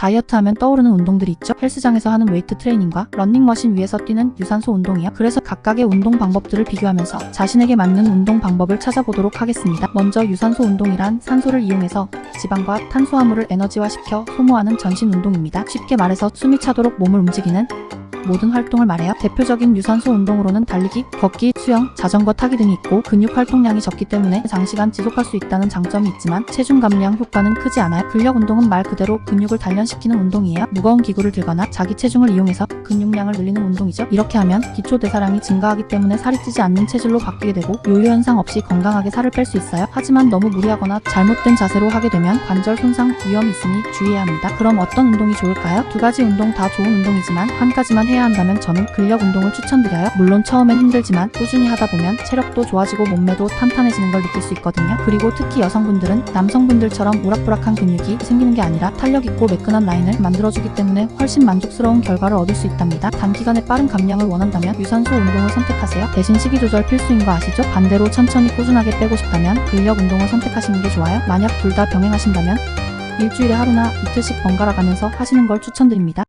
다이어트 하면 떠오르는 운동들이 있죠. 헬스장에서 하는 웨이트 트레이닝과 런닝머신 위에서 뛰는 유산소 운동이요. 그래서 각각의 운동 방법들을 비교하면서 자신에게 맞는 운동 방법을 찾아보도록 하겠습니다. 먼저 유산소 운동이란 산소를 이용해서 지방과 탄수화물을 에너지화시켜 소모하는 전신 운동입니다. 쉽게 말해서 숨이 차도록 몸을 움직이는 모든 활동을 말해요. 대표적인 유산소 운동으로는 달리기, 걷기, 수영, 자전거 타기 등이 있고 근육 활동량이 적기 때문에 장시간 지속할 수 있다는 장점이 있지만 체중 감량 효과는 크지 않아요. 근력 운동은 말 그대로 근육을 단련시키는 운동이에요. 무거운 기구를 들거나 자기 체중을 이용해서 근육량을 늘리는 운동이죠. 이렇게 하면 기초 대사량이 증가하기 때문에 살이 찌지 않는 체질로 바뀌게 되고 요요 현상 없이 건강하게 살을 뺄 수 있어요. 하지만 너무 무리하거나 잘못된 자세로 하게 되면 관절 손상 위험이 있으니 주의해야 합니다. 그럼 어떤 운동이 좋을까요? 두 가지 운동 다 좋은 운동이지만 한 가지만 해야 한다면 저는 근력 운동을 추천드려요. 물론 처음엔 힘들지만 꾸준히 하다 보면 체력도 좋아지고 몸매도 탄탄해지는 걸 느낄 수 있거든요. 그리고 특히 여성분들은 남성분들처럼 우락부락한 근육이 생기는 게 아니라 탄력 있고 매끈한 라인을 만들어주기 때문에 훨씬 만족스러운 결과를 얻을 수 있답니다. 단기간에 빠른 감량을 원한다면 유산소 운동을 선택하세요. 대신 식이 조절 필수인 거 아시죠? 반대로 천천히 꾸준하게 빼고 싶다면 근력 운동을 선택하시는 게 좋아요. 만약 둘 다 병행하신다면 일주일에 하루나 이틀씩 번갈아 가면서 하시는 걸 추천드립니다.